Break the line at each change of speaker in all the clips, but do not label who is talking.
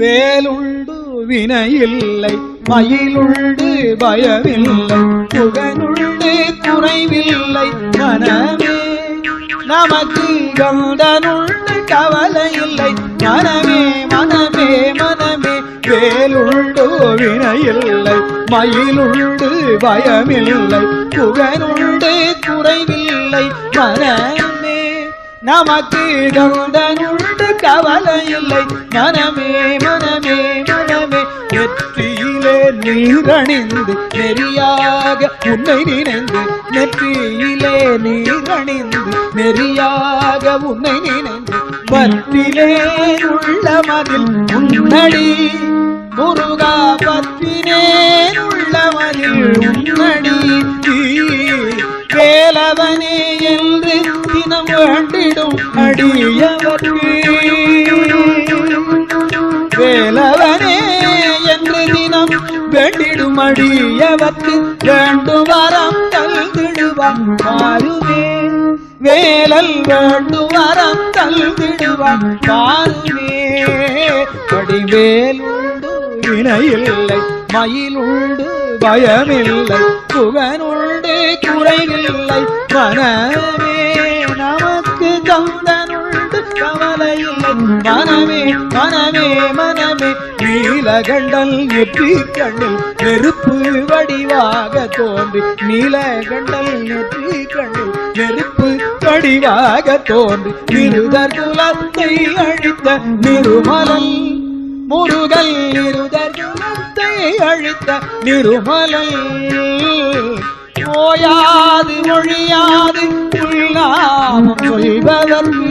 வேலுண்டு வினையில்லை மயிலுண்டு பயமில்லை புகனுண்டு குறைவில்லை மனமே நமக்கு கந்தனுண்டு கவலை இல்லை மனமே மனமே மனமே வேலுண்டு வினையில்லை மயிலுண்டு பயமில்லை புகனுண்டு குறைவில்லை மனமே நமக்கு கந்தனுண்டு கவலை இல்லை மனமே மனமே மனமே நெற்றியிலே நீரணிந்து நெறியாக உன்னை நினைந்து நெற்றியிலே நீரணிந்து நெறியாக உன்னை நினைந்து பற்றிலே உள்ள மதில் உன்னடி. முருகா பற்றினே உள்ள மதில் உன்னடி. தினம் வேண்டிடும் அடியவர்க்கு. வேலவனே என்று தினம் வேண்டிடும் அடியவர்க்கு. வேண்டும் வரம் தல்திடுவான் மாறுவே வேலல் வேண்டும் வரம் தல்திடுவான் மாறுவே அடிவேலுண்டு வினையில்லை மயிலுண்டு பயமில்லை. புகனுண்டு குறைவில்லை மனமே நமக்கு கந்தனுண்டு மனமே மனமே மனமே. நீலகண்டல் நெற்றி கண்ணில் நெருப்பு வடிவாக தோன்றி நீலகண்டல் நெற்றி கண்ணில் நெருப்பு வடிவாக தோன்றி இருதர் குலத்தை அழித்த நிருமலல் முருகல் இருதர் குலத்தை அழித்த நிருமலல் ஓயாது மொழியாது நாமம் சொல்வதற்கு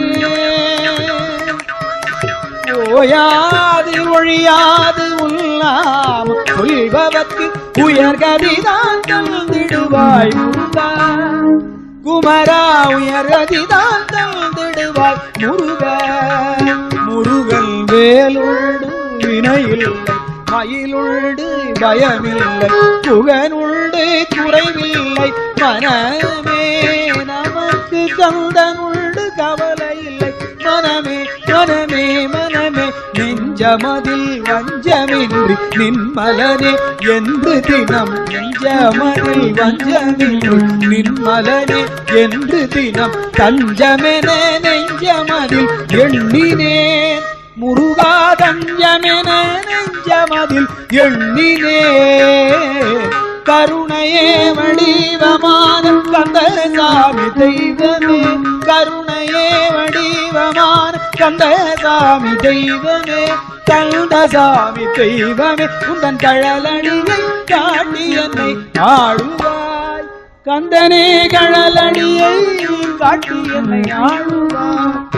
ஓயாது ஒழியாது உள்ளாம சொல்பவர்க்கு. உயர்கதிதான் தந்திடுவாய் குமரா உயர்கதிதான் தந்திடுவாய் முருக. முருகன் வேலுண்டு வினையில்லை மயிலுண்டு பயமில்லை. புகனுண்டு குறைவில்லை. மனமே நமக்கு கவலை இல்லை மனமே மனமே மனமே நெஞ்சமதில் வஞ்சமின்றி நின்மலனே என்று தினம் நெஞ்சமதில் வஞ்சமின்றி நின்மலனே என்று தினம் தஞ்சமென நெஞ்சமதில் எண்ணினேன் முருகா தஞ்சமென நெஞ்சமதில் எண்ணினே. கருணையே வடிவமான கந்தசாமி தெய்வமே. கருணையே வடிவமான கந்தசாமி தெய்வமே. கந்தசாமி தெய்வமே உந்தன் கழலடியை காட்டி என்னை ஆடுவாய் கந்தனே கழலடியை காட்டி என்னை ஆடுவாய்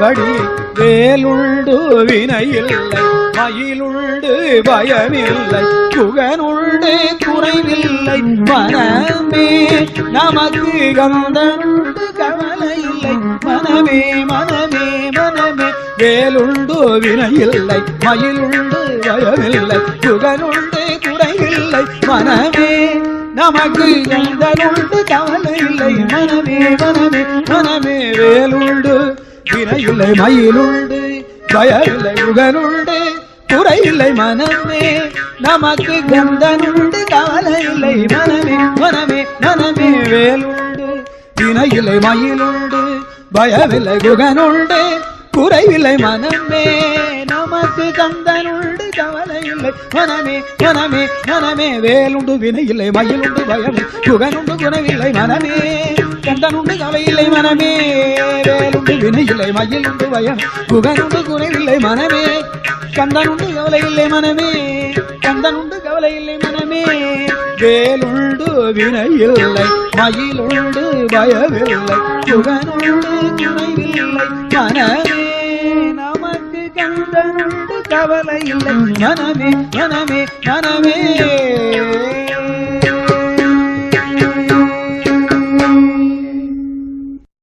வடி வேலுண்டு வினையில்லை மயிலுண்டு பயமில்லை புகனுண்டு குறைவில்லை மனமே நமக்கு கந்தனுண்டு கவலையில்லை மனமே மனமே மனமே வேலுண்டு வினையில்லை மயிலுண்டு பயமில்லை குகனுண்டு குறைவில்லை மனமே நமக்கு கந்தனுண்டு கவலை இல்லை மனமே மனமே மனமே வேலுண்டு வினையில்லை மயிலுண்டு பயமில்லை புகனுண்டு குறையில்லை மனமே நமக்கு கந்தனுண்டு கவலையில்லை மனமே மனமே மனமே வேலுண்டு. வினையில்லை மயிலுண்டு பயமில்லை குகனுண்டு குறைவில்லை மனமே நமக்கு கந்தனுண்டு கவலையில்லை மனமே மனமே மனமே வேலுண்டு வினையில்லை மயிலுண்டு பயம் குகனுண்டு குறைவில்லை மனமே. கந்தனுண்டு கவையில்லை மனமே வேலுண்டு வினையில்லை மயிலுண்டு பயம் குகனுண்டு குறைவில்லை மனமே. கந்தனுண்டு கவலை இல்லை மனமே கந்தனுண்டு கவலை இல்லை மனமே. வேலுண்டு வினையில்லை மயிலுண்டு பயவில்லை குகனுண்டு குறைவில்லை மனமே. நமக்கு கந்தனுண்டு கவலை இல்லை மனமே மனமே மனமே.